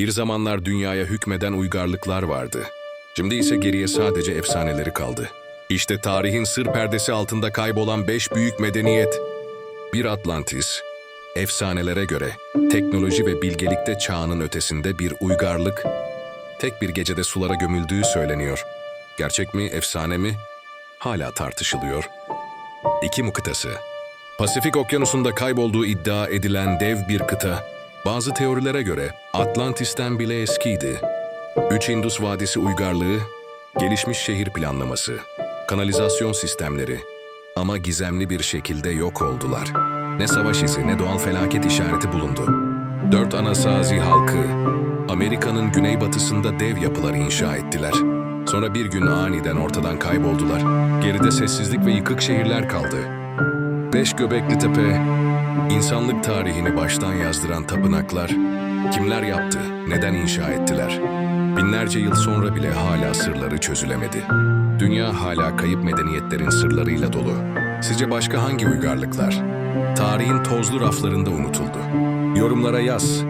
Bir zamanlar dünyaya hükmeden uygarlıklar vardı. Şimdi ise geriye sadece efsaneleri kaldı. İşte tarihin sır perdesi altında kaybolan beş büyük medeniyet. Bir Atlantis, efsanelere göre teknoloji ve bilgelikte çağının ötesinde bir uygarlık, tek bir gecede sulara gömüldüğü söyleniyor. Gerçek mi, efsane mi? Hala tartışılıyor. İki mu kıtası. Pasifik Okyanusu'nda kaybolduğu iddia edilen dev bir kıta, bazı teorilere göre Atlantis'ten bile eskiydi. Üç Indus Vadisi uygarlığı, gelişmiş şehir planlaması, kanalizasyon sistemleri ama gizemli bir şekilde yok oldular. Ne savaş izi ne doğal felaket işareti bulundu. Dört Anasazi halkı, Amerika'nın güneybatısında dev yapılar inşa ettiler. Sonra bir gün aniden ortadan kayboldular. Geride sessizlik ve yıkık şehirler kaldı. Beş Göbekli Tepe, insanlık tarihini baştan yazdıran tapınaklar, kimler yaptı, neden inşa ettiler? Binlerce yıl sonra bile hala sırları çözülemedi. Dünya hala kayıp medeniyetlerin sırlarıyla dolu. Sizce başka hangi uygarlıklar? Tarihin tozlu raflarında unutuldu. Yorumlara yaz.